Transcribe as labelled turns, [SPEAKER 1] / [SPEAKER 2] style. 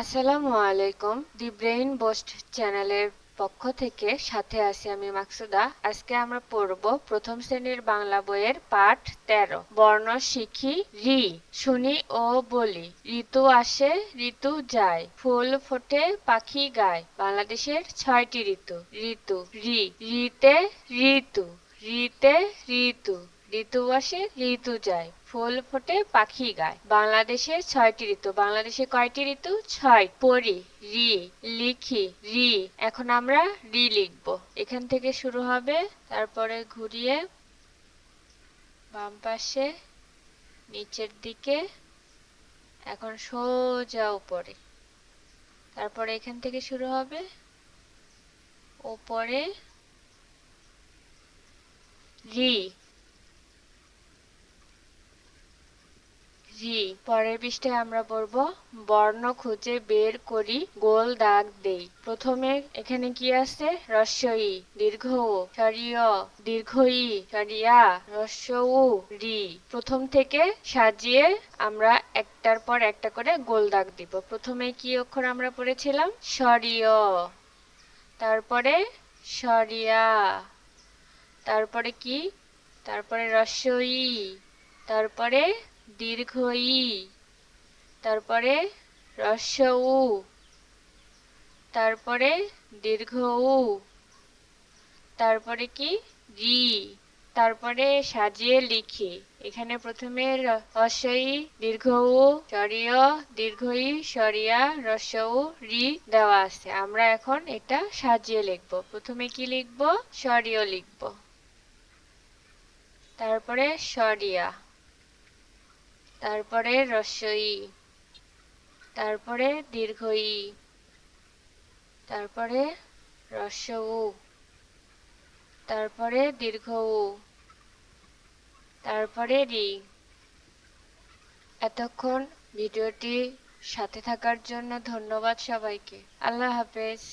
[SPEAKER 1] আসসালামু আলাইকুম, দি brain boost চ্যানেলের পক্ষ থেকে সাথে আছি আমি মাকসুদা। আজকে আমরা পড়ব প্রথম শ্রেণির বাংলা বইয়ের পাঠ তেরো। বর্ণ শিখি, রি, শুনি ও বলি। ঋতু আসে, ঋতু যায়, ফুল ফোটে, পাখি গায়। বাংলাদেশের ছয়টি ঋতু ঋতু, রি, রিতে ঋতু রিতে ঋতু। ঋতু আসে, ঋতু যায়। ফুল ফোটে, পাখি গায়। বাংলাদেশের ছয়টি ঋতু। বাংলাদেশে কয়টি ঋতু? ছয়। পড়ি, রি, লিখি, রি। এখন আমরা রি লিখব। এখান থেকে শুরু হবে। তারপরে ঘুরিয়ে বাম পাশে, নিচের দিকে, এখন সোজা উপরে। তারপরে এখান থেকে শুরু হবে। ওপরে রি। জি, পরের পৃষ্ঠায় আমরা পড়ব, বর্ণ খুঁজে বের করি, গোল দাগ দেই। প্রথমে এখানে কি আছে? রস্যই, দীর্ঘ সরিয়, দীর্ঘ ই, সরিয়া, রস্য উ, রি। প্রথম থেকে সাজিয়ে আমরা একটার পর একটা করে গোল দাগ দিব। প্রথমে কি অক্ষর আমরা পড়েছিলাম? সরিয়। তারপরে সরিয়া। তারপরে কি? তারপরে রস্যই তারপরে দীর্ঘ ই। তারপরে রস্য উ। তারপরে দীর্ঘ উ। তারপরে কি? রি। তারপরে সাজিয়ে লিখি। এখানে প্রথমে র- রস্যই দীর্ঘ উ, সরিয়, দীর্ঘ ই, সরিয়া, রস্য উ, রি দেওয়া আছে। আমরা এখন এটা সাজিয়ে লিখব। প্রথমে কি লিখব? সরিয় লিখব। তারপরে সরিয়া। তারপরে রস্যই, তারপরে দীর্ঘ ই তারপরে রস্য উ তারপরে দীর্ঘ উ তারপরে রি। এতক্ষণ ভিডিওটি সাথে থাকার জন্য ধন্যবাদ সবাইকে। আল্লাহ হাফেজ।